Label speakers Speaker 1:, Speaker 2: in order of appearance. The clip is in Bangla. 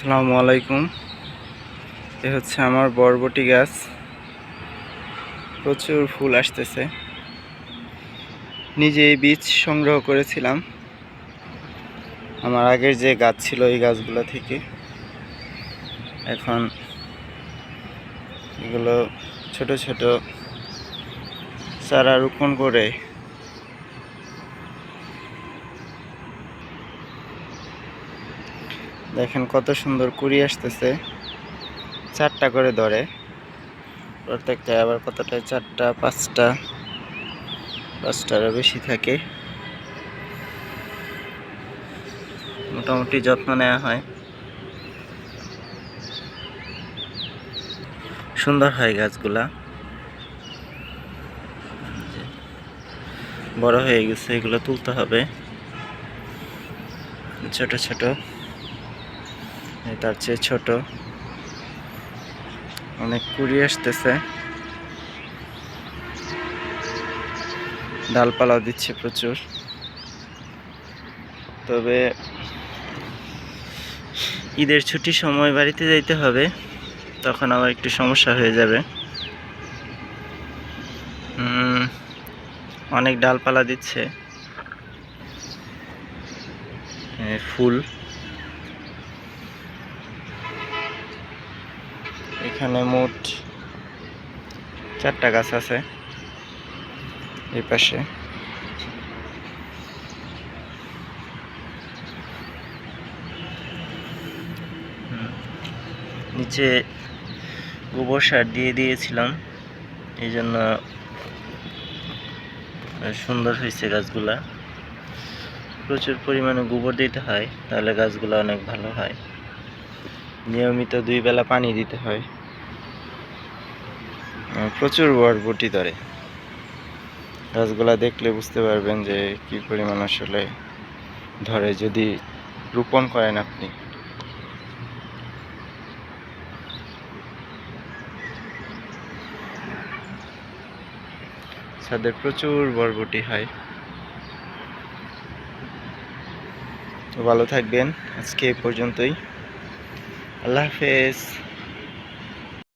Speaker 1: আসসালামু আলাইকুম। এ হচ্ছে আমার বরবটি গাছ। প্রচুর ফুল আসতেছে। নিজে এই বীজ সংগ্রহ করেছিলাম। আমার আগের যে গাছ ছিল এই গাছগুলো থেকে। এখন এগুলো ছোট ছোট চারা রোপণ করে দেখেন কত সুন্দর কুড়ি আসতেছে। চারটা করে ধরে। প্রত্যেকটা আবার কতটা চারটা, পাঁচটা, পাঁচটারও বেশি থাকে। মোটামুটি যত্ন নেওয়া হয়। সুন্দর হয় গাছগুলা। বড় হয়ে গেছে, এগুলো তুলতে হবে। ছোট ছোট। তার চেয়ে ছোট। অনেক কুড়ি আসতেছে। ডালপালা দিচ্ছে প্রচুর। তবে ঈদের ছুটি সময় বাড়িতে যাইতে হবে, তখন আবার একটু সমস্যা হয়ে যাবে। অনেক ডালপালা দিচ্ছে। ফুল। এখানে মোট চারটা গাছ আছে এই পাশে। নিচে গোবর সার দিয়ে দিয়েছিলাম, এই জন্য সুন্দর হয়েছে গাছগুলা। প্রচুর পরিমাণে গোবর দিতে হয়, তাহলে গাছগুলো অনেক ভালো হয়। নিয়মিত দুই বেলা পানি দিতে হয়। প্রচুর বরবটি ধরে। গাছগুলা দেখলে বুঝতে পারবেন যে কি পরিমাণ আসলে ধরে যদি রোপণ করেন আপনি। ছাদে প্রচুর বরবটি হয়। তো ভালো থাকবেন। আজকে পর্যন্তই। আল্লাহ হাফেজ।